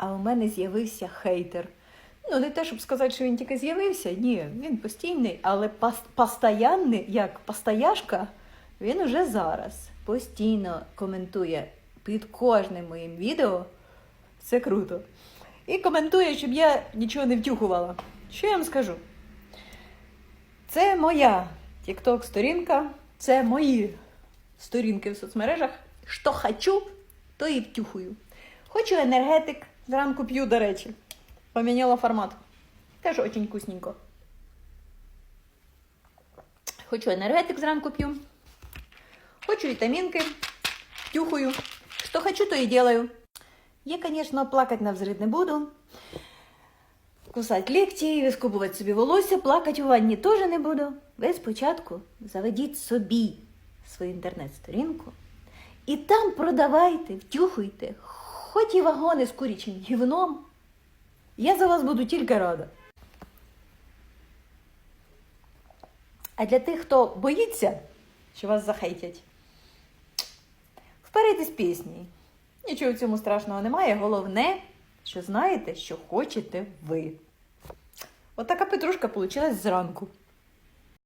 а у мене з'явився хейтер. Ну, не те, щоб сказати, що він тільки з'явився, ні, він постійний, але пас- постоянний, як постояшка, він уже зараз постійно коментує під кожним моїм відео. Це круто. І коментує, щоб я нічого не втюхувала. Що я вам скажу? Це моя TikTok сторінка, це мої сторінки в соцмережах. Що хочу, то і втюхую. Хочу енергетик, зранку п'ю, до речі. Поміняла формат. Теж очень вкусненько. Хочу енергетик зранку п'ю. Хочу вітамінки, тюхаю. Що хочу, то і делаю. Я, звісно, плакати на взрив не буду. Кусати лікті, вискубувати собі волосся, плакати у ванні теж не буду. Ви спочатку заведіть собі свою інтернет-сторінку і там продавайте, втюхуйте, хоч і вагони з курячим гівном. Я за вас буду тільки рада. А для тих, хто боїться, що вас захейтять, вперед із пісні. Нічого в цьому страшного немає. Головне, що знаєте, що хочете ви. Отака петрушка вийшла зранку.